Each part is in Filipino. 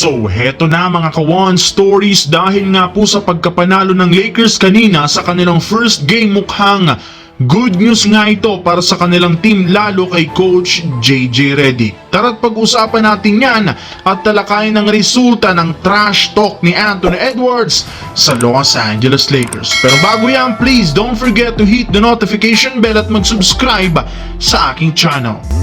So heto na mga kawan stories dahil nga po sa pagkapanalo ng Lakers kanina sa kanilang first game mukhang good news nga ito para sa kanilang team lalo kay Coach JJ Reddick. Tara't pag-usapan natin yan at talakayin ang resulta ng trash talk ni Anthony Edwards sa Los Angeles Lakers. Pero bago yan, please don't forget to hit the notification bell at mag-subscribe sa aking channel.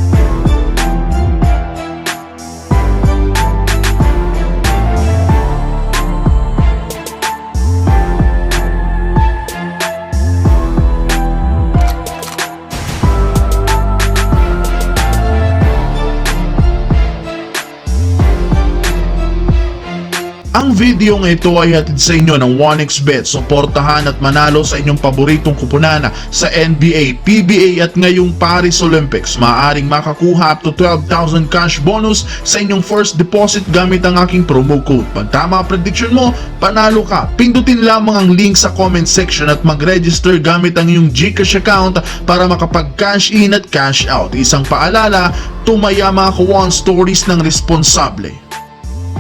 Video ng ito ay hatid sa inyo ng 1xBet. Suportahan at manalo sa inyong paboritong kupunan sa NBA, PBA at ngayong Paris Olympics. Maaaring makakuha up to 12,000 cash bonus sa inyong first deposit gamit ang aking promo code. Pag tama prediction mo, panalo ka. Pindutin lamang ang link sa comment section at mag-register gamit ang iyong Gcash account para makapag-cash in at cash out. Isang paalala, tumaya mga kawan stories ng responsable.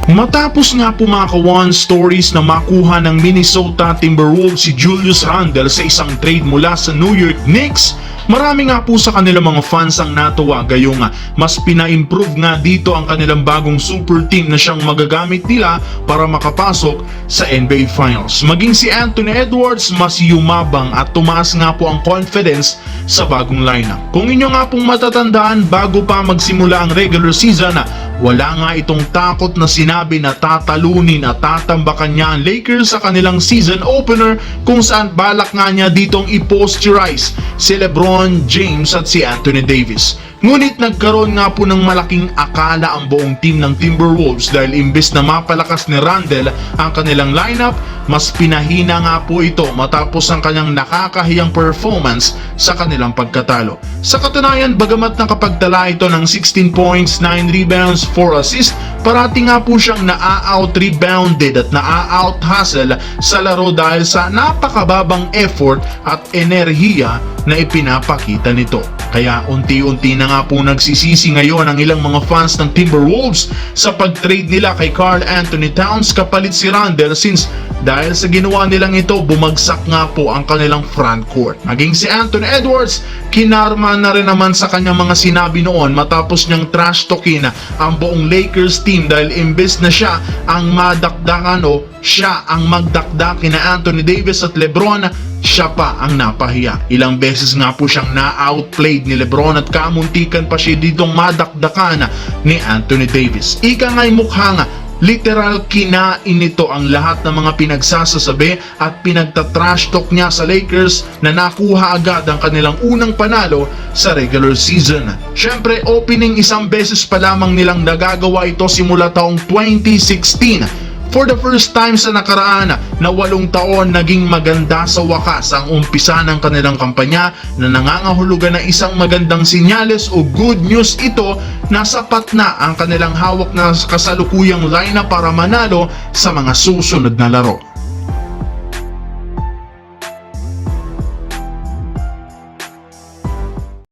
Matapos nga po mga kawan stories na makuha ng Minnesota Timberwolves si Julius Randle sa isang trade mula sa New York Knicks, marami nga po sa kanilang mga fans ang natuwa gayong nga mas pina-improve nga dito ang kanilang bagong super team na siyang magagamit nila para makapasok sa NBA Finals. Maging si Anthony Edwards mas yumabang at tumaas nga po ang confidence sa bagong lineup. Kung inyo nga pong matatandaan bago pa magsimula ang regular season, wala nga itong takot na sinabi na tatalunin at tatambakan niya ang Lakers sa kanilang season opener kung saan balak nga niya ditong i-posterize si Lebron James at si Anthony Davis. Ngunit nagkaroon nga po ng malaking akala ang buong team ng Timberwolves dahil imbes na mapalakas ni Randle ang kanilang lineup, mas pinahina nga po ito matapos ang kanyang nakakahiyang performance sa kanilang pagkatalo. Sa katunayan, bagamat nakapagdala ito ng 16 points, 9 rebounds, 4 assists, parati nga po siyang na-out rebounded at na-out hustle sa laro dahil sa napakababang effort at enerhiya na ipinapakita nito. Kaya unti-unti na nga po nagsisisi ngayon ang ilang mga fans ng Timberwolves sa pag-trade nila kay Carl Anthony Towns kapalit si Randle since dahil sa ginawa nilang ito bumagsak nga po ang kanilang front court. Maging si Anthony Edwards, kinarma na rin naman sa kanyang mga sinabi noon matapos niyang trash talkin ang buong Lakers team dahil imbes na siya ang madakdakan o siya ang magdakdakin na Anthony Davis at Lebron siya pa ang napahiya. Ilang beses nga po siyang na-outplayed ni Lebron at kamuntikan pa siya ditong madakdakan ni Anthony Davis. Ika nga'y mukhang literal kinain nito ang lahat ng mga pinagsasasabi at pinagtatrash talk niya sa Lakers na nakuha agad ang kanilang unang panalo sa regular season. Siyempre, opening isang beses pa lamang nilang nagagawa ito simula taong 2016 For the first time sa nakaraan na walong taon naging maganda sa wakas ang umpisa ng kanilang kampanya na nangangahulugan ng isang magandang sinyales o good news ito na sapat na ang kanilang hawak na kasalukuyang lineup para manalo sa mga susunod na laro.